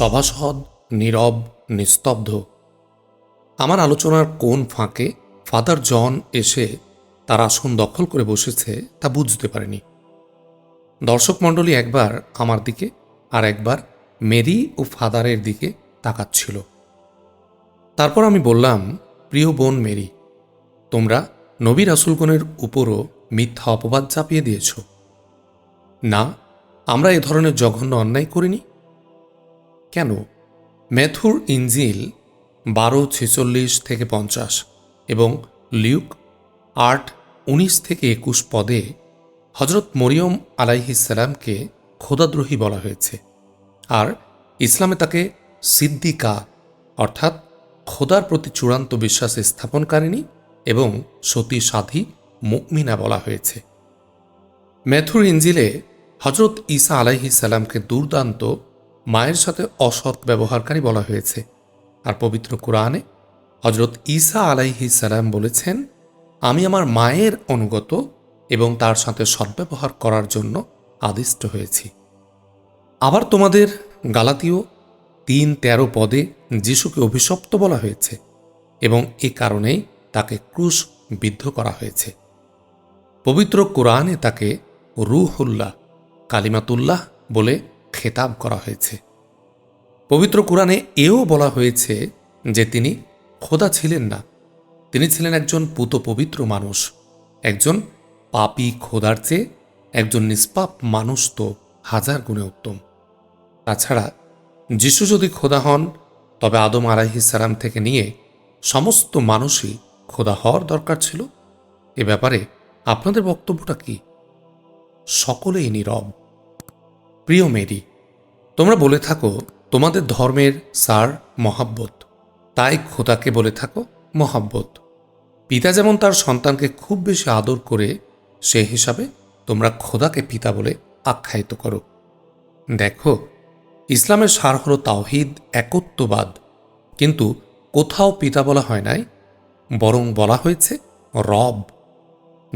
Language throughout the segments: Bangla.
সভাসদ, নীরব, নিস্তব্ধ। আমার আলোচনার কোন ফাঁকে ফাদার জন এসে তার আসন দখল করে বসেছে তা বুঝতে পারেনি। দর্শক মণ্ডলী একবার আমার দিকে আর একবার মেরি ও ফাদারের দিকে তাকাচ্ছিল। তারপর আমি বললাম, প্রিয় বোন মেরি, তোমরা নবী রাসুলগণের উপরও মিথ্যা অপবাদ চাপিয়ে দিয়েছ। না, আমরা এ ধরনের জঘন্য অন্যায় করিনি। কেন? ম্যাথুর ইঞ্জিল বারো ছেচল্লিশ থেকে পঞ্চাশ এবং লিউক আট উনিশ থেকে একুশ পদে হজরত মরিয়ম আলাইহিসালামকে খোদাদ্রোহী বলা হয়েছে। আর ইসলামে তাকে সিদ্দিকা অর্থাৎ খোদার প্রতি চূড়ান্ত বিশ্বাস স্থাপনকারিণী এবং সতী সাধী মুকমিনা বলা হয়েছে। ম্যাথুর ইঞ্জিলে হজরত ঈসা আলাইহিসাল্লামকে দুর্দান্ত মায়ের সাথে অসৎ ব্যবহারকারী বলা হয়েছে। আর পবিত্র কোরআনে হজরত ঈসা আলাইহিসাল্লাম বলেছেন, আমি আমার মায়ের অনুগত এবং তার সাথে সদ্ব্যবহার করার জন্য আদিষ্ট হয়েছি। আবার তোমাদের গালাতীয় তিন তেরো পদে যিশুকে অভিশপ্ত বলা হয়েছে এবং এ কারণেই তাকে ক্রুশ বিদ্ধ করা হয়েছে। পবিত্র কোরআনে তাকে রুহুল্লাহ, কালিমাতুল্লাহ বলে খেতাব করা হয়েছে। পবিত্র কোরআনে এও বলা হয়েছে যে তিনি খোদা ছিলেন না। তিনি ছিলেন একজন পুত পবিত্র মানুষ, একজন পাপী খোদার চেয়ে একজন নিষ্পাপ মানুষ তো হাজার গুণে উত্তম। তাছাড়া যিশু যদি খোদা হন, তবে আদম আলাইহিসালাম থেকে নিয়ে সমস্ত মানুষই খোদা হওয়ার দরকার ছিল। এ ব্যাপারে আপনাদের বক্তব্যটা কি? সকলেই নীরব। প্রিয় মেরি, তোমরা বলে থাকো, তোমাদের ধর্মের সার মহাব্বত। তাই খোদাকে বলে থাকো, মহাব্বত। পিতা যেমন তার সন্তানকে খুব বেশি আদর করে, সে হিসাবে তোমরা খোদাকে পিতা বলে আখ্যায়িত করো। দেখো, ইসলামের সার হল তাওহিদ, একত্ববাদ। কিন্তু কোথাও পিতা বলা হয় নাই, বরং বলা হয়েছে রব,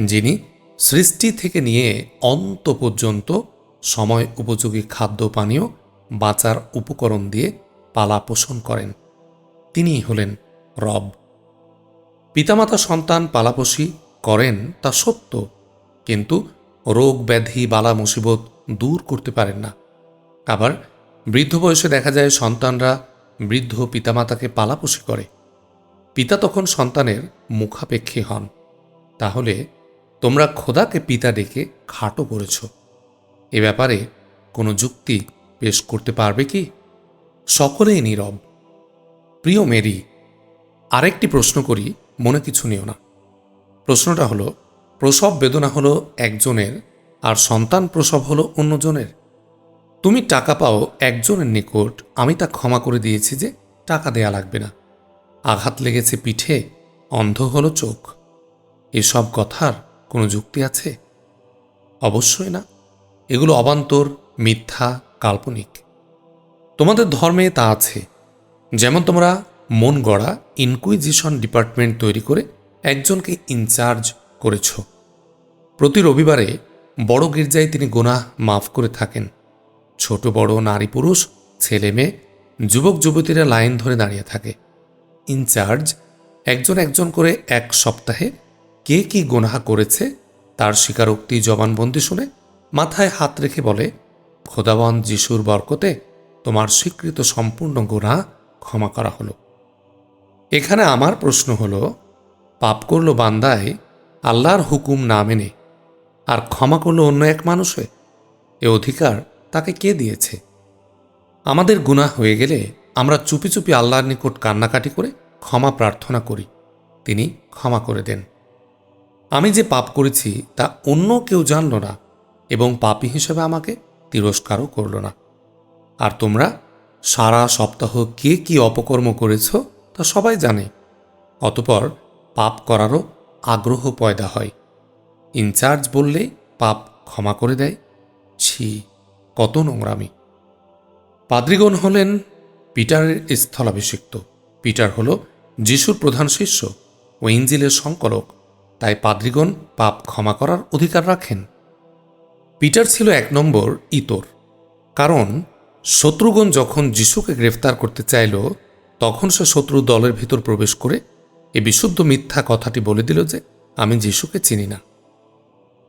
যিনি সৃষ্টি থেকে নিয়ে অন্ত পর্যন্ত সময় উপযোগী খাদ্য পানীয় বাঁচার উপকরণ দিয়ে পালা পোষণ করেন। তিনিই হলেন রব। পিতামাতা সন্তান পালাপোষি করেন তা সত্য, কিন্তু রোগ ব্যাধি, বালা মুসিবত দূর করতে পারেন না। আবার বৃদ্ধ বয়সে দেখা যায় সন্তানরা বৃদ্ধ পিতামাতাকে পালাপোষি করে। পিতা তখন সন্তানের মুখাপেক্ষী হন। তাহলে তোমরা খোদাকে পিতা ডেকে খাটো করেছ। এ ব্যাপারে কোনো যুক্তি পেশ করতে পারবে কি? সকলেই নীরব। প্রিয় মেরি, আরেকটি প্রশ্ন করি, মনে কিছু নিও না। প্রশ্নটা হলো, প্রসব বেদনা হলো একজনের আর সন্তান প্রসব হলো অন্যজনের? তুমি টাকা পাও একজনের নিকট, আমি তা ক্ষমা করে দিয়েছি যে টাকা দেয়া লাগবে না। আঘাত লেগেছে পিঠে, অন্ধ হলো চোখ। এসব কথার কোনো যুক্তি আছে? অবশ্যই না। এগুলো অবান্তর, মিথ্যা, কাল্পনিক। তোমাদের ধর্মে তা আছে। যেমন তোমরা মন গড়া ইনকুইজিশন ডিপার্টমেন্ট তৈরি করে একজনকে ইনচার্জ করেছ। প্রতি রবিবারে বড় গির্জায় তিনি গোনা মাফ করে থাকেন। ছোট বড় নারী পুরুষ, ছেলে মেয়ে, যুবক যুবতীরা লাইন ধরে দাঁড়িয়ে থাকে। ইনচার্জ একজন একজন করে এক সপ্তাহে কে কি গোনাহা করেছে, তার স্বীকারোক্তি, জবানবন্দি শুনে মাথায় হাত রেখে বলে, খোদাবন যিশুর বরকতে তোমার স্বীকৃত সম্পূর্ণ গোনা ক্ষমা করা হলো। এখানে আমার প্রশ্ন হলো, পাপ করল বান্দায় আল্লাহর হুকুম না মেনে, আর ক্ষমা করল অন্য এক মানুষে? এ অধিকার তাকে কে দিয়েছে? আমাদের গুনাহ হয়ে গেলে আমরা চুপি চুপি আল্লাহর নিকট কান্নাকাটি করে ক্ষমা প্রার্থনা করি। তিনি ক্ষমা করে দেন। আমি যে পাপ করেছি তা অন্য কেউ জানল না এবং পাপী হিসেবে আমাকে তিরস্কারও করল না। আর তোমরা, সারা সপ্তাহ কে কি অপকর্ম করেছ তা সবাই জানে, অতপর পাপ করারও আগ্রহ পয়দা হয়। ইনচার্জ বললে, পাপ ক্ষমা করে দেয়। ছি, কত নোংরামি। পাদ্রিগণ হলেন পিটারের স্থলাভিষিক্ত। পিটার হল যিশুর প্রধান শিষ্য ও ইঞ্জিলের সংকলক, তাই পাদ্রিগণ পাপ ক্ষমা করার অধিকার রাখেন। পিটার ছিল এক নম্বর ইতর। কারণ শত্রুগণ যখন যিশুকে গ্রেফতার করতে চাইল, তখন সে শত্রু দলের ভিতর প্রবেশ করে এ বিশুদ্ধ মিথ্যা কথাটি বলে দিল যে, আমি যিশুকে চিনি না।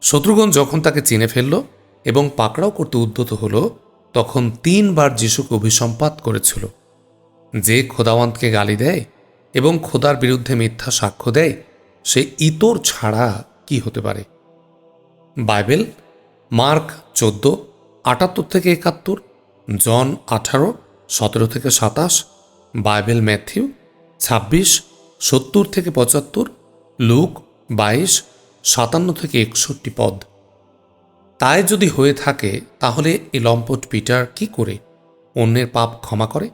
শত্রুগণ যখন তাকে চিনে ফেলল এবং পাকড়াও করতে উদ্যত হল, তখন তিনবার যিশুকে অভিসম্পাত করেছিল। যে খোদাওয়ান্তকে গালি দেয় এবং খোদার বিরুদ্ধে মিথ্যা সাক্ষ্য দেয়, সে ইতর ছাড়া কি হতে পারে? বাইবেল মার্ক চোদ্দ, আটাত্তর থেকে একাত্তর, জন আঠারো, সতেরো থেকে সাতাশ, বাইবেল ম্যাথিউ ছাব্বিশ, সত্তর থেকে পঁচাত্তর, লুক বাইশ, সাতান্ন থেকে একষট্টি পদ। তাই যদি হয়ে থাকে, তাহলে এই লম্পট পিটার কি করে? অন্যের পাপ ক্ষমা করে?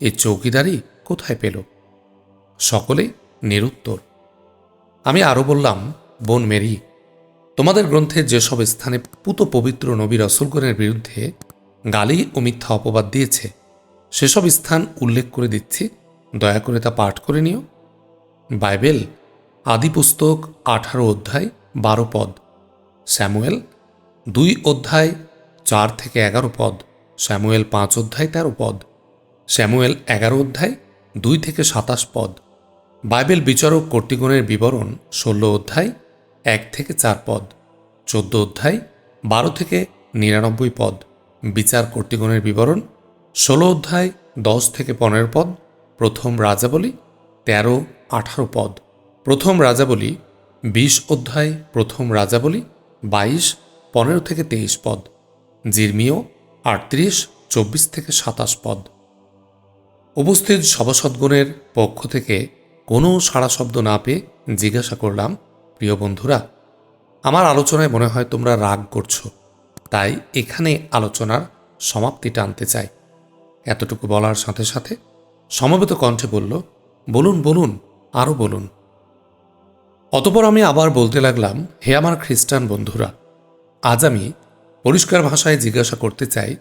এ চৌকিদারি কোথায় পেল? সকলে নিরুত্তর। আমি আরও বললাম, বোন মেরি তোমাদের গ্রন্থে যেসব স্থানে পুত পবিত্র নবী রসুলগণের বিরুদ্ধে গালি ও মিথ্যা অপবাদ দিয়েছে, সেসব স্থান উল্লেখ করে দিচ্ছি। দয়া করে তা পাঠ করে নিও। বাইবেল, আদি পুস্তক, আঠারো অধ্যায়, বারো পদ। স্যামুয়েল, দুই অধ্যায়, চার থেকে এগারো পদ। স্যামুয়েল, পাঁচ অধ্যায়, তেরো পদ। স্যামুয়েল, এগারো অধ্যায়, দুই থেকে সাতাশ পদ। বাইবেল বিচারক কর্তৃগণের বিবরণ, ষোলো অধ্যায় এক থেকে চার পদ, চোদ্দ অধ্যায়, বারো থেকে নিরানব্বই পদ, বিচার কর্তৃগণের বিবরণ, ষোলো অধ্যায়, দশ থেকে পনেরো পদ, প্রথম রাজাবলী, তেরো, আঠারো পদ। প্রথম রাজাবলী, বিশ অধ্যায়, প্রথম রাজাবলী, বাইশ, পনেরো থেকে তেইশ পদ। জির্মিও আটত্রিশ, চব্বিশ থেকে সাতাশ পদ। উপস্থিত সভাসদগণের পক্ষ থেকে কোনো সাড়া শব্দ না পেয়ে জিজ্ঞাসা করলাম প্রিয় বন্ধুরা, আমার আলোচনায় মনে হয় তোমরা রাগ করছ। তাই এখানে আলোচনার সমাপ্তি টানতে চাই। এতটুকু বলার সাথে সাথে সমবেত কণ্ঠে বলল, বলুন বলুন আরও বলুন। অতপর আমি আবার বলতে লাগলাম, হে আমার খ্রিস্টান বন্ধুরা, আজ আমি পরিষ্কার ভাষায় জিজ্ঞাসা করতে চাই,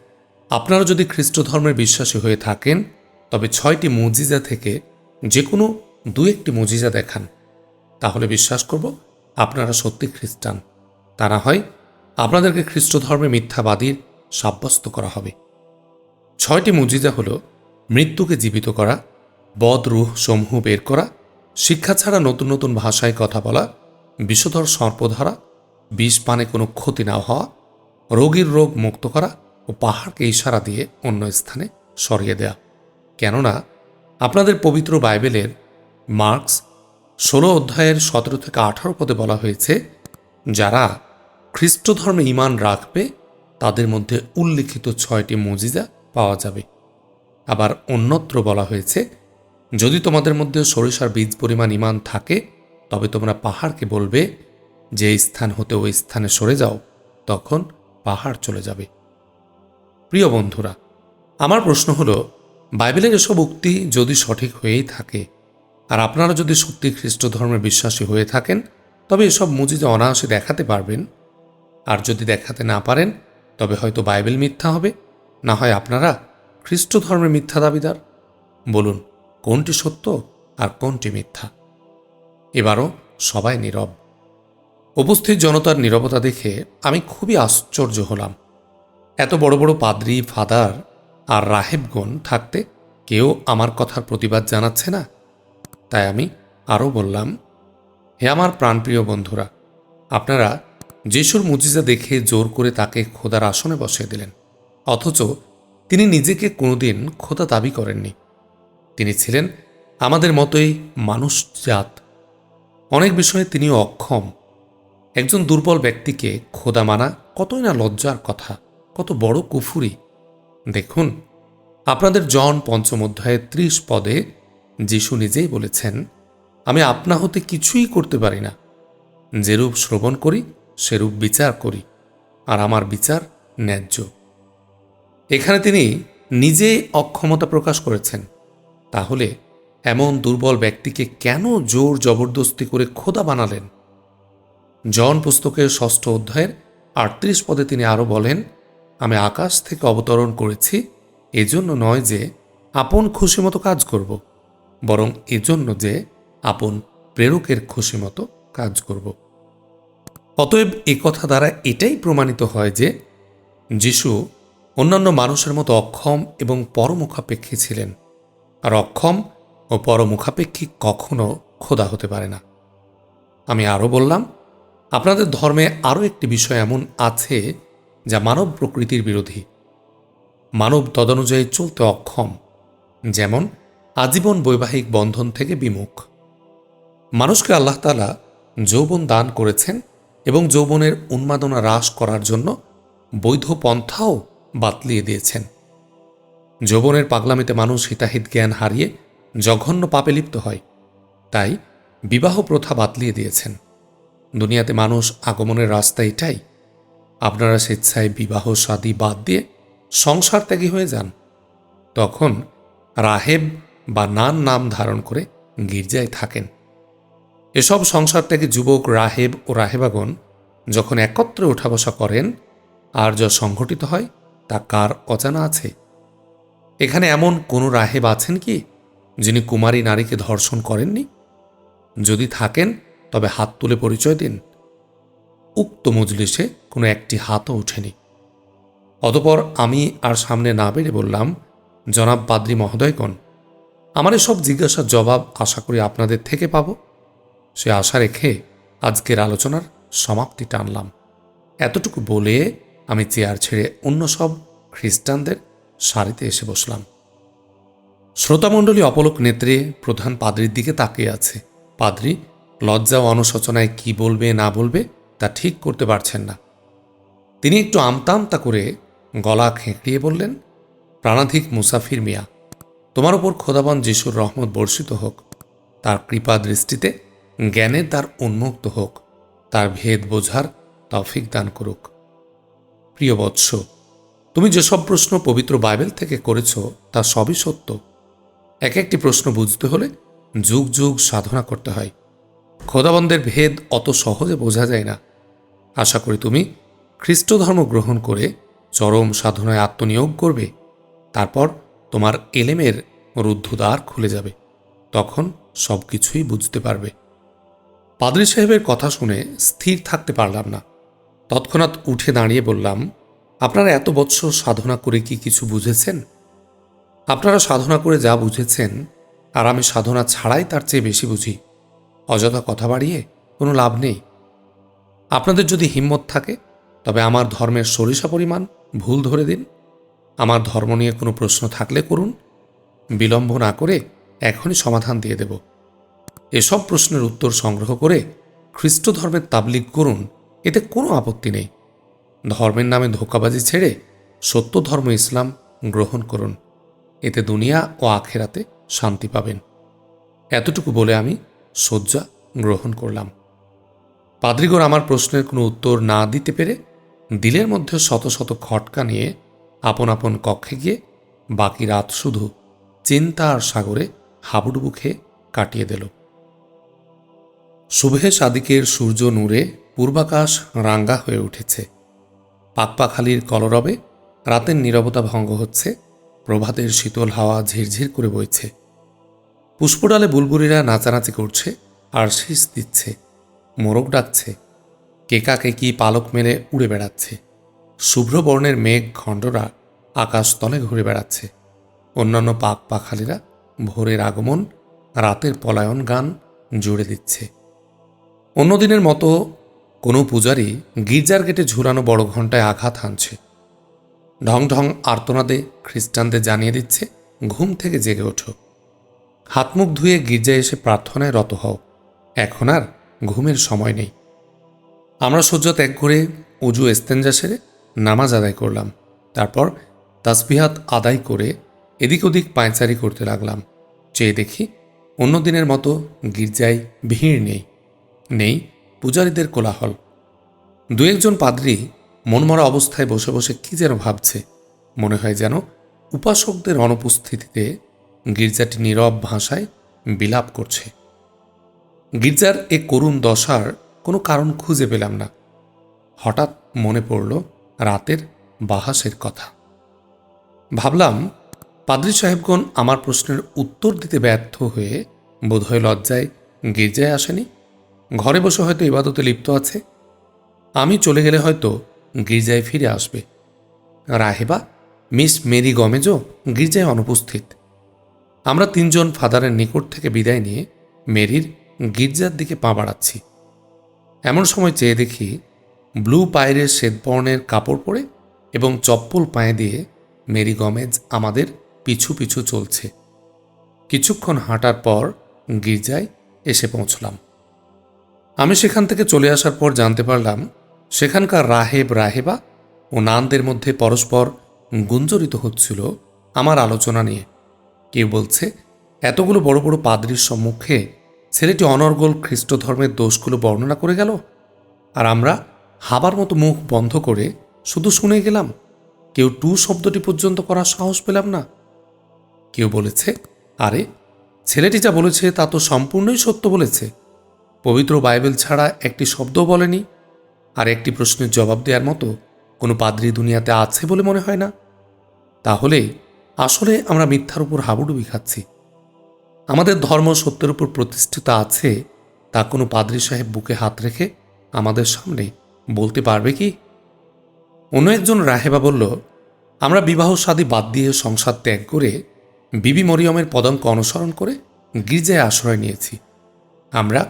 আপনারা যদি খ্রিস্ট ধর্মের বিশ্বাসী হয়ে থাকেন, তবে ছয়টি মুজিজা থেকে যে কোনো দু একটি মুজিজা দেখান। তাহলে বিশ্বাস করব আপনারা সত্যি খ্রিস্টান। তা না হয় আপনাদেরকে খ্রিস্ট ধর্মে মিথ্যাবাদীর সাব্যস্ত করা হবে। ছয়টি মুজিজা হল মৃত্যুকে জীবিত করা, বদ রুহ সমূহ বের করা, শিক্ষা ছাড়া নতুন নতুন ভাষায় কথা বলা, বিষধর সর্পধারা বিষ পানে কোনো ক্ষতি না হওয়া, রোগীর রোগ মুক্ত করা ও পাহাড়কে ইশারা দিয়ে অন্য স্থানে সরিয়ে দেয়া। কেননা আপনাদের পবিত্র বাইবেলের মার্কস ষোলো অধ্যায়ের সতেরো থেকে আঠারো পদে বলা হয়েছে, যারা খ্রিস্ট ধর্মে ইমান রাখবে, তাদের মধ্যে উল্লিখিত ছয়টি মজিজা পাওয়া যাবে। আবার অন্যত্র বলা হয়েছে, যদি তোমাদের মধ্যে সরিষার বীজ পরিমাণ ইমান থাকে, তবে তোমরা পাহাড়কে বলবে, যে স্থান হতে ওই স্থানে সরে যাও, তখন পাহাড় চলে যাবে। প্রিয় বন্ধুরা, আমার প্রশ্ন হলো, বাইবেলের এসব উক্তি যদি সঠিক হয়েই থাকে আর আপনারা যদি সত্যি খ্রিস্ট ধর্মের বিশ্বাসী হয়ে থাকেন, তবে এসব মুজিজা অনায়াসে দেখাতে পারবেন। আর যদি দেখাতে না পারেন, তবে হয়তো বাইবেল মিথ্যা হবে। না হয় আপনারা খ্রিস্ট ধর্মের মিথ্যা দাবিদার। বলুন, কোনটি সত্য আর কোনটি মিথ্যা? এবারও সবাই নীরব। উপস্থিত জনতার নীরবতা দেখে আমি খুবই আশ্চর্য হলাম। এত বড় বড় পাদ্রি, ফাদার আর রাহেবগণ থাকতে কেউ আমার কথার প্রতিবাদ জানাচ্ছে না? তাই আমি আরও বললাম, হে আমার প্রাণপ্রিয় বন্ধুরা, আপনারা যিশুর মুজিজা দেখে জোর করে তাকে খোদার আসনে বসিয়ে দিলেন, অথচ তিনি নিজেকে কোনোদিন খোদা দাবি করেননি। তিনি ছিলেন আমাদের মতোই মানুষজাত অনেক বিষয়ে তিনি অক্ষম। একজন দুর্বল ব্যক্তিকে খোদা মানা কতই না লজ্জার কথা, কত বড় কুফুরি। দেখুন, আপনাদের জন পঞ্চম অধ্যায়ের ত্রিশ পদে যিশু নিজেই বলেছেন, আমি আপনা হতে কিছুই করতে পারি না। যেরূপ শ্রবণ করি, সেরূপ বিচার করি, আর আমার বিচার ন্যায্য। এখানে তিনি নিজে অক্ষমতা প্রকাশ করেছেন। তাহলে এমন দুর্বল ব্যক্তিকে কেন জোর জবরদস্তি করে খোদা বানালেন? জন পুস্তকের ষষ্ঠ অধ্যায়ের আটত্রিশ পদে তিনি আরও বলেন, আমি আকাশ থেকে অবতরণ করেছি, এজন্য নয় যে, আপন খুশি মতো কাজ করব। বরং এজন্য যে আপন প্রেরকের খুশি মতো কাজ করব। অতএব এ কথা দ্বারা এটাই প্রমাণিত হয় যে যিশু অন্যান্য মানুষের মতো অক্ষম এবং পরমুখাপেক্ষী ছিলেন। আর অক্ষম ও পরমুখাপেক্ষী কখনো খোদা হতে পারে না। আমি আরও বললাম, আপনাদের ধর্মে আরও একটি বিষয় এমন আছে যা মানব প্রকৃতির বিরোধী। মানব তদনুযায়ী চলতে অক্ষম, যেমন আজীবন বৈবাহিক বন্ধন থেকে বিমুখ। মানুষকে আল্লাহ তালা যৌবন দান করেছেন এবং যৌবনের উন্মাদনা হ্রাস করার জন্য বৈধ পন্থাও বাতলিয়ে দিয়েছেন। যৌবনের পাগলামিতে মানুষ হিতাহিত জ্ঞান হারিয়ে জঘন্য পাপে লিপ্ত হয়। তাই বিবাহ প্রথা বাতলিয়ে দিয়েছেন। দুনিয়াতে মানুষ আগমনের রাস্তা এটাই। আপনারা স্বেচ্ছায় বিবাহ শাদী বাদ দিয়ে সংসার ত্যাগী হয়ে যান। তখন রাহেব বা নান নাম ধারণ করে গির্জায় থাকেন। এসব সংসার ত্যাগী যুবক রাহেব ও রাহেবাগণ যখন একত্রে ওঠা বসা করেন, আর যা সংঘটিত হয়, তা কার অজানা আছে? এখানে এমন কোনো রাহেব আছেন কি, যিনি কুমারী নারীকে ধর্ষণ করেননি? যদি থাকেন, তবে হাত তুলে পরিচয় দিন। উক্ত মজলিসে কোনো একটি হাতও ওঠেনি। অতপর আমি আর সামনে না বেড়ে বললাম, জনাব পাদ্রি মহোদয়গণ আমার এসব জিজ্ঞাসার জবাব আশা করি আপনাদের থেকে পাব। সে আশা রেখে আজকের আলোচনার সমাপ্তি টানলাম এতটুকু বলে আমি চেয়ার ছেড়ে অন্য সব খ্রিস্টানদের সারিতে এসে বসলাম। শ্রোতামণ্ডলী অপলক নেত্রে প্রধান পাদ্রির দিকে তাকিয়ে আছে। পাদ্রি লজ্জা ও অনুশোচনায় কি বলবে, না বলবে, তা ঠিক করতে পারছেন না। তিনি একটু আমতামতা করে গলা খেঁকড়িয়ে বললেন, প্রাণাধিক মুসাফির মিয়া তোমার ওপর খোদাবান যিশুর রহমত বর্ষিত হোক, তার কৃপা দৃষ্টিতে জ্ঞানের দ্বার উন্মুক্ত হোক, তার ভেদ বোঝার তৌফিক দান করুক। প্রিয় বৎস, তুমি যেসব প্রশ্ন পবিত্র বাইবেল থেকে করেছ, তা সবই সত্য। এক একটি প্রশ্ন বুঝতে হলে যুগ যুগ সাধনা করতে হয়। খোদাবন্দের ভেদ অত সহজে বোঝা যায় না। আশা করি তুমি খ্রিস্ট ধর্ম গ্রহণ করে চরম সাধনায় আত্মনিয়োগ করবে। তারপর তোমার এলেমের রুদ্ধদ্বার খুলে যাবে, তখন সব কিছুই বুঝতে পারবে। পাদ্রি সাহেবের কথা শুনে স্থির থাকতে পারলাম না। তৎক্ষণাৎ উঠে দাঁড়িয়ে বললাম, আপনারা এত বৎসর সাধনা করে কি কিছু বুঝেছেন? আপনারা সাধনা করে যা বুঝেছেন, আর আমি সাধনা ছাড়াই তার চেয়ে বেশি বুঝি। অযথা কথা বাড়িয়ে কোনো লাভ নেই। আপনাদের যদি হিম্মত থাকে, তবে আমার ধর্মের সরিষা পরিমাণ ভুল ধরে দিন। আমার ধর্ম নিয়ে কোনো প্রশ্ন থাকলে করুন। বিলম্ব না করে এখনই সমাধান দিয়ে দেব। এসব প্রশ্নের উত্তর সংগ্রহ করে খ্রিস্ট ধর্মের তাবলিগ করুন, এতে কোনো আপত্তি নেই। ধর্মের নামে ধোকাবাজি ছেড়ে সত্য ধর্ম ইসলাম গ্রহণ করুন। এতে দুনিয়া ও আখেরাতে শান্তি পাবেন। এতটুকু বলে আমি শয্যা গ্রহণ করলাম। পাদ্রিগর আমার প্রশ্নের কোনো উত্তর না দিতে পেরে দিলের মধ্যে শত শত খটকা নিয়ে আপন আপন কক্ষে গিয়ে বাকি রাত শুধু চিন্তা আর সাগরে হাবুডুবু খেয়ে কাটিয়ে দিল। শুভে সাদিকের সূর্য নূরে পূর্বাকাশ রাঙ্গা হয়ে উঠেছে। পাকপাখালির কলরবে রাতের নীরবতা ভঙ্গ হচ্ছে, প্রভাতের শীতল হাওয়া ঝিরঝির করে বইছে। পুষ্পডালে বুলবুলিরা নাচানাচি করছে আর শীষ দিচ্ছে, মোরগ ডাকছে, কেকাকে কি পালক মেলে উড়ে বেড়াচ্ছে। শুভ্র বর্ণের মেঘ খণ্ডরা আকাশতলে ঘুরে বেড়াচ্ছে। অন্যান্য পাক পাখালিরা ভোরের আগমন, রাতের পলায়ন গান জুড়ে দিচ্ছে। অন্যদিনের মতো কোনো পূজারি গির্জার গেটে ঝুলানো বড় ঘন্টায় আঘাত হানছে। ঢং ঢং আর্তনাদে খ্রিস্টানদের জানিয়ে দিচ্ছে, ঘুম থেকে জেগে ওঠো। হাত মুখ ধুয়ে গির্জায় এসে প্রার্থনায় রত হও। এখন আর ঘুমের সময় নেই। আমরা সহ্য ত্যাগ করে উজু এস্তেঞ্জা সেরে নামাজ আদায় করলাম। তারপর তাসবিহাত আদায় করে এদিক ওদিক পায়চারি করতে লাগলাম। চেয়ে দেখি অন্য দিনের মতো গির্জায় ভিড় নেই। নেই পূজারীদের কোলাহল। দু একজন পাদ্রী মনমরা অবস্থায় বসে বসে কি যেন ভাবছে। মনে হয় যেন উপাসকদের অনুপস্থিতিতে গির্জাটি নীরব ভাষায় বিলাপ করছে। গির্জার এ করুণ দশার কোনো কারণ খুঁজে পেলাম না। হঠাৎ মনে পড়ল রাতের বাহাসের কথা। ভাবলাম, পাদ্রী সাহেবগণ আমার প্রশ্নের উত্তর দিতে ব্যর্থ হয়ে বোধহয় লজ্জায় গির্জায় আসেনি। ঘরে বসে হয়তো ইবাদতে লিপ্ত আছে। আমি চলে গেলে হয়তো গির্জায় ফিরে আসবে। রাহেবা মিস মেরি গমেজও গির্জায় অনুপস্থিত। আমরা তিনজন ফাদারের নিকট থেকে বিদায় নিয়ে মেরির গির্জার দিকে পা বাড়াচ্ছি। এমন সময় চেয়ে দেখি ব্লু পায়ের শ্বেতবর্ণের কাপড় পরে এবং চপ্পল পায়ে দিয়ে মেরি গমেজ আমাদের পিছু পিছু চলছে। কিছুক্ষণ হাঁটার পর গির্জায় এসে পৌঁছলাম। আমি সেখান থেকে চলে আসার পর জানতে পারলাম, সেখানকার রাহেব রাহেবা ও নানদের মধ্যে পরস্পর গুঞ্জরিত হচ্ছিল আমার আলোচনা নিয়ে। কেউ বলছে, এতগুলো বড় বড় পাদ্রির সম্মুখে ছেলেটি অনর্গল খ্রিস্ট ধর্মের দোষগুলো বর্ণনা করে গেল? আর আমরা হাবার মতো মুখ বন্ধ করে শুধু শুনে গেলাম, কেউ টু শব্দটি পর্যন্ত করার সাহস পেলাম না। কেউ বলেছে, আরে, ছেলেটি যা বলেছে তা তো সম্পূর্ণই সত্য বলেছে। পবিত্র বাইবেল ছাড়া একটি শব্দও বলেনি, আর একটি প্রশ্নের জবাব দেওয়ার মতো কোনো পাদ্রী দুনিয়াতে আছে বলে মনে হয় না। তাহলে আসলে আমরা মিথ্যার উপর হাবুডুবি খাচ্ছি। আমাদের ধর্ম সত্যের উপর প্রতিষ্ঠিত আছে, তা কোনো পাদ্রী সাহেব বুকে হাত রেখে আমাদের সামনে বলতে পারবে কি? অন্য একজন রাহেবা বলল, আমরা বিবাহ শাদী বাদ দিয়ে সংসার ত্যাগ করে বিবি মরিয়মের পদাঙ্ক অনুসরণ করে গির্জায় আশ্রয় নিয়েছি। আমরা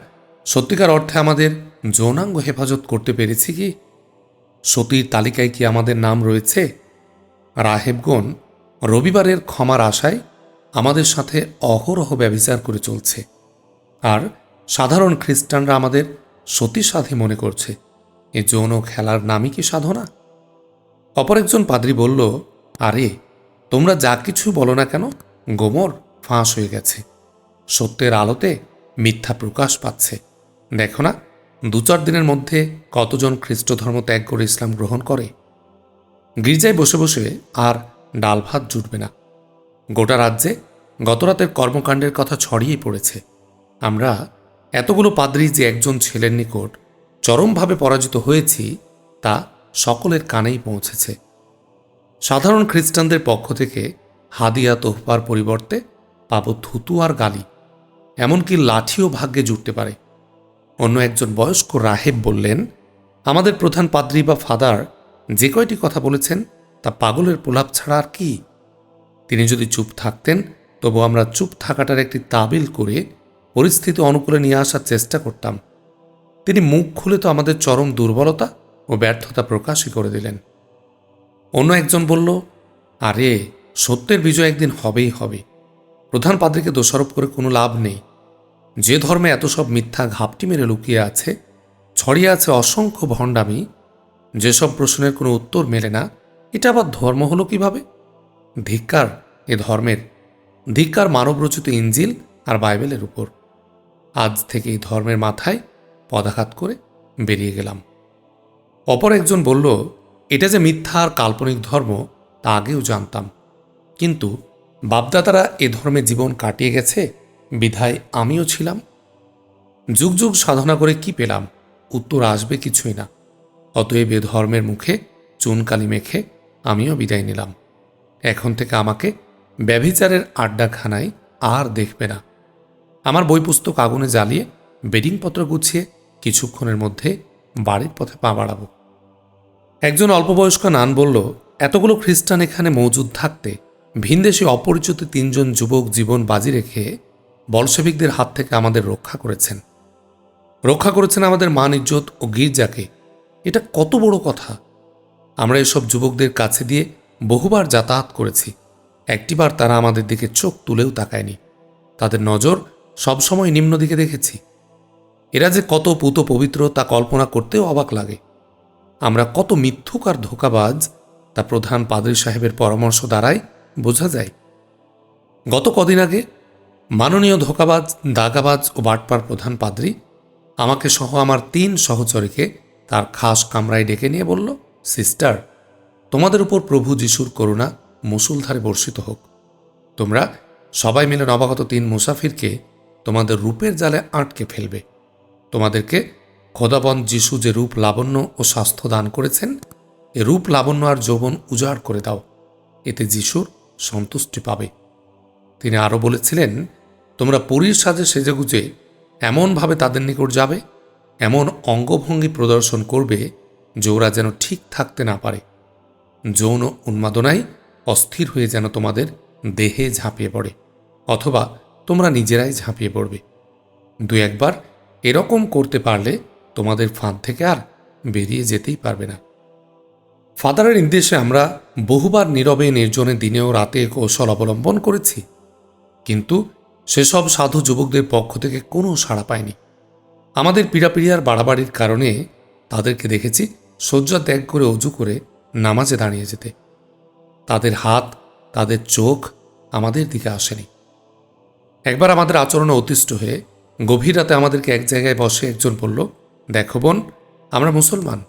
সত্যিকার অর্থে আমাদের যৌনাঙ্গ হেফাজত করতে পেরেছি কি? সতীর তালিকায় কি আমাদের নাম রয়েছে? রাহেবগণ রবিবারের ক্ষমার আশায় আমাদের সাথে অহরহ ব্যবিচার করে চলছে। আর সাধারণ খ্রিস্টানরা আমাদের সতী সাথে মনে করছে। এ যৌন খেলার নামই কি সাধনা? অপর একজন পাদ্রী বলল, আরে, তোমরা যা কিছু বলো না কেন, গোমর ফাঁস হয়ে গেছে। সত্যের আলোতে মিথ্যা প্রকাশ পাচ্ছে। দেখো না, দু চার দিনের মধ্যে কতজন খ্রিস্ট ধর্ম ত্যাগ করে ইসলাম গ্রহণ করে। গির্জায় বসে বসে আর ডাল ভাত জুটবে না। গোটা রাজ্যে গতরাতের কর্মকাণ্ডের কথা ছড়িয়ে পড়েছে। আমরা এতগুলো পাদ্রী যে একজন ছেলের নিকট চরমভাবে পরাজিত হয়েছি, তা সকলের কানেই পৌঁছেছে। সাধারণ খ্রিস্টানদের পক্ষ থেকে হাদিয়া তোহফার পরিবর্তে পাব থুতু আর গালি, এমনকি লাঠিও ভাগ্যে জুটতে পারে। অন্য একজন বয়স্ক রাহেব বললেন, আমাদের প্রধান পাদ্রী বা ফাদার যে কয়টি কথা বলেছেন তা পাগলের প্রলাপ ছাড়া আর কি? তিনি যদি চুপ থাকতেন, তবু আমরা চুপ থাকাটার একটি তাবিল করে পরিস্থিতি অনুকূলে নিয়ে আসার চেষ্টা করতাম। তিনি মুখ খুলে তো আমাদের চরম দুর্বলতা ও ব্যর্থতা প্রকাশই করে দিলেন। অন্য একজন বলল, আরে, সত্যের বিজয় একদিন হবেই হবে। প্রধান পাদ্রীকে দোষারোপ করে কোনো লাভ নেই। যে ধর্মে এত সব মিথ্যা ঘাপটি মেরে লুকিয়ে আছে, ছড়িয়ে আছে অসংখ্য ভণ্ডামি, যেসব প্রশ্নের কোনো উত্তর মেলে না, এটা আবার ধর্ম হলো কীভাবে? ধিক্কার এ ধর্মের। ধিক্কার মানবরচিত ইঞ্জিল আর বাইবেলের উপর। আজ থেকে এই ধর্মের মাথায় পদাঘাত করে বেরিয়ে গেলাম। অপর একজন বলল, এটা যে মিথ্যা আর কাল্পনিক ধর্ম, তা আগেও জানতাম। কিন্তু বাপদাদারা এ ধর্মে জীবন কাটিয়ে গেছে, বিধায় আমিও ছিলাম। যুগ যুগ সাধনা করে কি পেলাম, উত্তর আসবে কিছুই না। অতএব এ ধর্মের মুখে চুনকালি মেখে আমিও বিদায় নিলাম। এখন থেকে আমাকে ব্যভিচারের আড্ডাখানায় আর দেখবে না। আমার বই পুস্তক আগুনে জ্বালিয়ে বেডিংপত্র গুছিয়ে কিছুক্ষণের মধ্যে বাড়ির পথে পা বাড়াবো। একজন অল্পবয়স্ক নান বলল, এতগুলো খ্রিস্টান এখানে মজুদ থাকতে ভিনদেশে অপরিচিত তিনজন যুবক জীবন বাজি রেখে বলসেবিকদের হাত থেকে আমাদের রক্ষা করেছেন। রক্ষা করেছেন আমাদের মান ইজ্জত ও গির্জাকে। এটা কত বড় কথা। আমরা এসব যুবকদের কাছে দিয়ে বহুবার যাতায়াত করেছি। একটিবার তারা আমাদের দিকে চোখ তুলেও তাকায়নি। তাদের নজর সবসময় নিম্ন দিকে দেখেছি। এরা যে কত পুত পবিত্র তা কল্পনা করতেও অবাক লাগে। আমরা কত মিথ্যুক আর ধোকাবাজ, তা প্রধান পাদ্রী সাহেবের পরামর্শ দ্বারাই বোঝা যায়। গত কদিন আগে মাননীয় ধোকাবাজ, দাগাবাজ ও বাটপার প্রধান পাদ্রী আমাকে সহ আমার তিন সহচরীকে তার খাস কামরায় ডেকে নিয়ে বলল, সিস্টার, তোমাদের উপর প্রভু যিশুর করুণা মুসুলধারে বর্ষিত হোক। তোমরা সবাই মিলে নবাগত তিন মুসাফিরকে তোমাদের রূপের জালে আটকে ফেলবে। তোমাদেরকে খোদাবন যিশু যে রূপ লাবণ্য ও স্বাস্থ্য দান করেছেন, এ রূপ লাবণ্য আর যৌবন উজাড় করে দাও। এতে যিশুর সন্তুষ্টি পাবে। তিনি আরও বলেছিলেন, তোমরা পুরীর সাজে সেজেগুজে এমনভাবে তাদের নিকট যাবে, এমন অঙ্গভঙ্গি প্রদর্শন করবে যে ওরা যেন ঠিক থাকতে না পারে। যৌন উন্মাদনায় অস্থির হয়ে যেন তোমাদের দেহে ঝাঁপিয়ে পড়ে, অথবা তোমরা নিজেরাই ঝাঁপিয়ে পড়বে। দু একবার এরকম করতে পারলে তোমাদের ফাঁদ থেকে আর বেরিয়ে যেতেই পারবে না। ফাদারের নির্দেশে আমরা বহুবার নীরবে নির্জনে দিনেও রাতে কৌশল অবলম্বন করেছি, কিন্তু সেসব সাধু যুবকদের পক্ষ থেকে কোনো সাড়া পায়নি আমাদের পীড়াপিড়িয়ার বাড়াবাড়ির কারণে তাদেরকে দেখেছি শয্যা ত্যাগ করে অজু করে নামাজে দাঁড়িয়ে যেতে। তাদের হাত, তাদের চোখ আমাদের দিকে আসেনি। একবার আমাদের আচরণে অতিষ্ঠ হয়ে গভীর রাতে আমাদেরকে এক জায়গায় বসে একজন বলল, দেখো বোন, আমরা মুসলমান।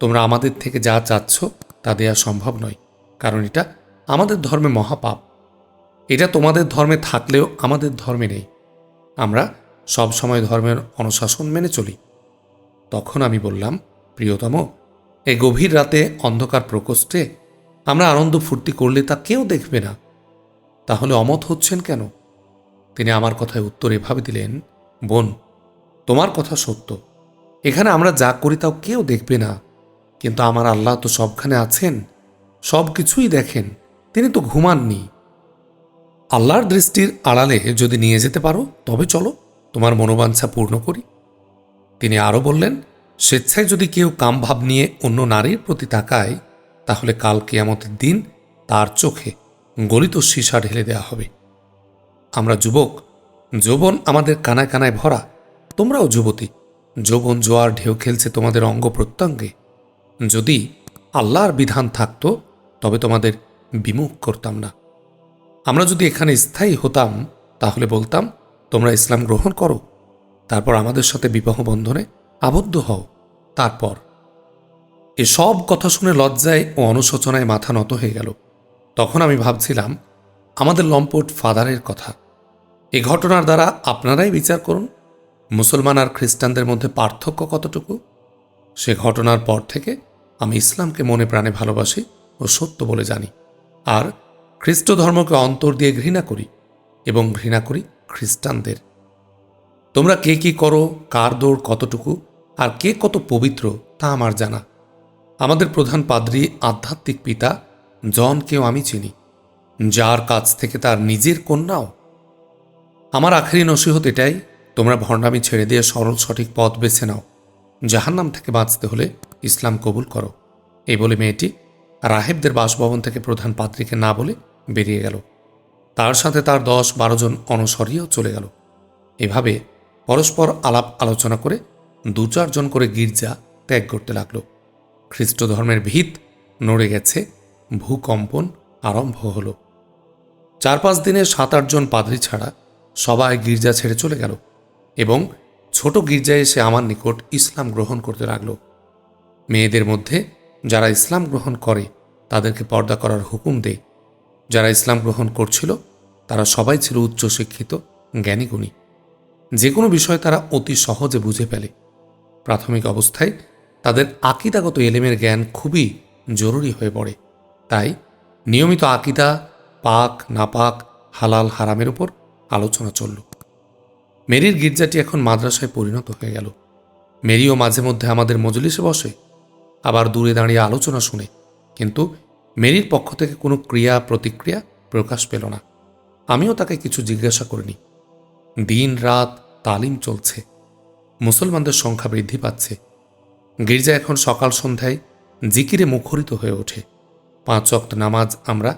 তোমরা আমাদের থেকে যা চাচ্ছ তা দেয়া সম্ভব নয়, কারণ এটা আমাদের ধর্মে মহাপাপ। এটা তোমাদের ধর্মে থাকলেও আমাদের ধর্মে নেই। আমরা সব সময় ধর্মের অনুশাসন মেনে চলি। তখন আমি বললাম, প্রিয়তম, এই গভীর রাতে অন্ধকার প্রকোষ্ঠে আমরা আনন্দ ফুর্তি করলে তা কেউ দেখবে না। তাহলে অমত হচ্ছেন কেন? তিনি আমার কথায় উত্তর এভাবে দিলেন বোন, তোমার কথা সত্য। এখানে আমরা যা করি তাও কেউ দেখবে না। কিন্তু আমার আল্লাহ তো সবখানে আছেন সব কিছুই দেখেন, তিনি তো ঘুমাননি। আল্লাহর দৃষ্টির আড়ালে যদি নিয়ে যেতে পারো, তবে চলো, তোমার মনোবাঞ্ছা পূর্ণ করি। তিনি আরও বললেন, স্বেচ্ছায় যদি কেউ কামভাব নিয়ে অন্য নারীর প্রতি তাকায়, তাহলে কাল কেয়ামতের দিন তার চোখে গলিত সীসা ঢেলে দেওয়া হবে। আমরা যুবক যৌবন আমাদের কানায় কানায় ভরা, তোমরাও যুবতী, যৌবন জোয়ার ঢেউ খেলছে তোমাদের অঙ্গ প্রত্যঙ্গে। যদি আল্লাহর বিধান থাকতো, তবে তোমাদের বিমুখ করতাম না। আমরা যদি এখানে স্থায়ী হতাম, তাহলে বলতাম, তোমরা ইসলাম গ্রহণ করো, তারপর আমাদের সাথে বিবাহ বন্ধনে আবদ্ধ হও। তারপর এসব কথা শুনে লজ্জায় ও অনুশোচনায় মাথা নত হয়ে গেল। তখন আমি ভাবছিলাম, আমাদের লম্পট ফাদারের কথা। এ ঘটনার দ্বারা আপনারাই বিচার করুন, মুসলমান আর খ্রিস্টানদের মধ্যে পার্থক্য কতটুকু? সে ঘটনার পর থেকে আমি ইসলামকে মনে প্রাণে ভালোবাসি ও সত্য বলে জানি। আর খ্রিস্ট ধর্মকে অন্তর দিয়ে ঘৃণা করি এবং ঘৃণা করি খ্রিস্টানদের। তোমরা কে কি করো, কার দৌড় কতটুকু, আর কে কত পবিত্র, তা আমার জানা। আমাদের প্রধান পাদ্রী আধ্যাত্মিক পিতা জনকেও আমি চিনি, যার কাছ থেকে তার নিজের কন্যাও আমার আখেরি নসিহত এটাই, তোমরা ভণ্ডামি ছেড়ে দিয়ে সরল সঠিক পথ বেছে নাও। জাহান্নাম থেকে বাঁচতে হলে ইসলাম কবুল করো। এই বলে মেয়েটি রাহেবদের বাসভবন থেকে প্রধান পাত্রীকে না বলে বেরিয়ে গেল। তার সাথে তার দশ বারো জন অনসরিয়েও চলে গেল। এভাবে পরস্পর আলাপ আলোচনা করে দু চারজন করে গির্জা ত্যাগ করতে লাগল। খ্রিস্ট ধর্মের ভিত নড়ে গেছে, ভূকম্পন আরম্ভ হল। চার পাঁচ দিনে সাত আটজন পাদ্রী ছাড়া সবাই গির্জা ছেড়ে চলে গেল এবং ছোট গির্জায় এসে আমার নিকট ইসলাম গ্রহণ করতে লাগল। মেয়েদের মধ্যে যারা ইসলাম গ্রহণ করে, তাদেরকে পর্দা করার হুকুম দেয়। যারা ইসলাম গ্রহণ করছিল, তারা সবাই ছিল উচ্চশিক্ষিত, জ্ঞানীগুণী। যে কোনো বিষয় তারা অতি সহজে বুঝে ফেলে। প্রাথমিক অবস্থায় তাদের আকিদাগত এলেমের জ্ঞান খুবই জরুরি হয়ে পড়ে। তাই নিয়মিত আকিদা পাক, নাপাক, হালাল, হারামের উপর আলোচনা চলল। মেরির গির্জাটি এখন মাদ্রাসায় পরিণত হয়ে গেল। মেরিও মাঝে মধ্যে আমাদের মজলিসে বসে, আবার দূরে দাঁড়িয়ে আলোচনা শুনে, কিন্তু মেরির পক্ষ থেকে কোনো ক্রিয়া, প্রতিক্রিয়া প্রকাশ পেল না। আমিও তাকে কিছু জিজ্ঞাসা করিনি। দিন রাত তালিম চলছে, মুসলমানদের সংখ্যা বৃদ্ধি পাচ্ছে। গির্জা এখন সকাল সন্ধ্যায় জিকিরে মুখরিত হয়ে ওঠে। পাঁচ অক্ত নামাজ আমরা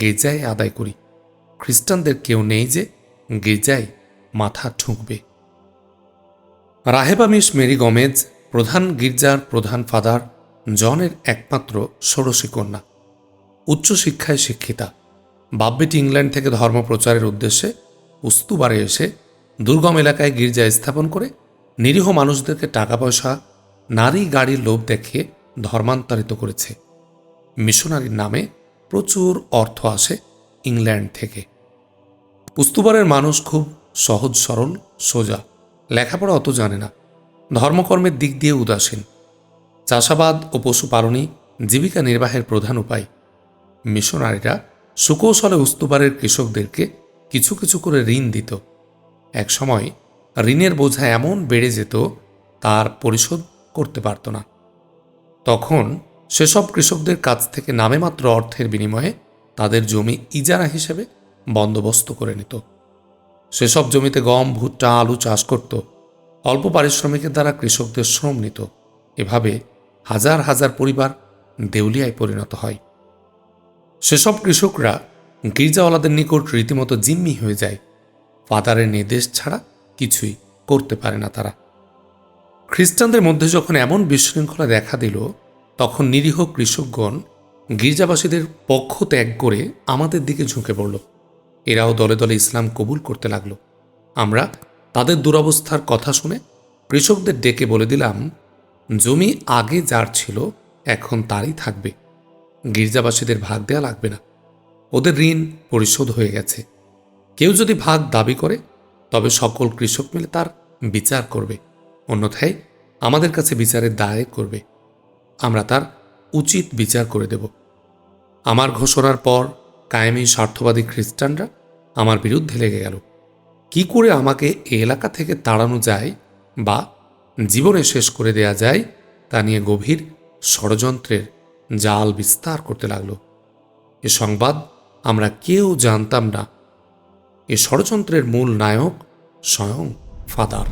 গির্জায় আদায় করি। খ্রিস্টানদের কেউ নেই যে গির্জায় মাথা ঠুঁকবে। রাহেবা মিস মেরি গমেজ, প্রধান গির্জার প্রধান ফাদার, জনের একমাত্র ষোড়শী কন্যা, উচ্চশিক্ষায় শিক্ষিতা। বাব্বেটি ইংল্যান্ড থেকে ধর্ম প্রচারের উদ্দেশ্যে উস্তুবারে এসে দুর্গম এলাকায় গির্জা স্থাপন করে নিরীহ মানুষদেরকে টাকা পয়সা নারী গাড়ির লোভ দেখিয়ে ধর্মান্তরিত করেছে। মিশনারির নামে প্রচুর অর্থ আসে ইংল্যান্ড থেকে। উস্তুবারের মানুষ খুব সহজ সরল, সোজা। লেখাপড়া অত জানে না। ধর্মকর্মের দিক দিয়ে উদাসীন। চাষাবাদ ও পশুপালনই জীবিকা নির্বাহের প্রধান উপায়। মিশনারিরা সুকৌশলে উস্তুবারের কৃষকদেরকে কিছু কিছু করে ঋণ দিত। একসময় ঋণের বোঝা এমন বেড়ে যেত, তার পরিশোধ করতে পারত না। তখন সেসব কৃষকদের কাছ থেকে নামে মাত্র অর্থের বিনিময়ে তাদের জমি ইজারা হিসেবে বন্দোবস্ত করে নিত। সেসব জমিতে গম, ভুট্টা, আলু চাষ করত। অল্প পারিশ্রমিকের দ্বারা কৃষকদের শ্রম নিত। এভাবে হাজার হাজার পরিবার দেউলিয়ায় পরিণত হয়। সেসব কৃষকরা গির্জাওয়ালাদের নিকট রীতিমতো জিম্মি হয়ে যায়। ফাদারের নির্দেশ ছাড়া কিছুই করতে পারে না তারা। খ্রিস্টানদের মধ্যে যখন এমন বিশৃঙ্খলা দেখা দিল, তখন নিরীহ কৃষকগণ গির্জাবাসীদের পক্ষ ত্যাগ করে আমাদের দিকে ঝুঁকে পড়ল। এরাও দলে দলে ইসলাম কবুল করতে লাগল। আমরা তাদের দুরবস্থার কথা শুনে কৃষকদের ডেকে বলে দিলাম, জমি আগে যার ছিল, এখন তারই থাকবে। গির্জাবাসীদের ভাগ দেয়া লাগবে না। ওদের ঋণ পরিশোধ হয়ে গেছে। কেউ যদি ভাগ দাবি করে, তবে সকল কৃষক মিলে তার বিচার করবে। অন্যথায় আমাদের কাছে বিচারের দায় করবে। আমরা তার উচিত বিচার করে দেব। আমার ঘোষণার পর কায়েমি স্বার্থবাদী খ্রিস্টানরা আমার বিরুদ্ধে লেগে গেল। কি করে আমাকে এ এলাকা থেকে তাড়ানো যায় বা জীবনে শেষ করে দেয়া যায় তা নিয়ে গভীর ষড়যন্ত্রের জাল বিস্তার করতে লাগল। এ সংবাদ আমরা কেউ জানতাম না। এ ষড়যন্ত্রের মূল নায়ক স্বয়ং ফাদার।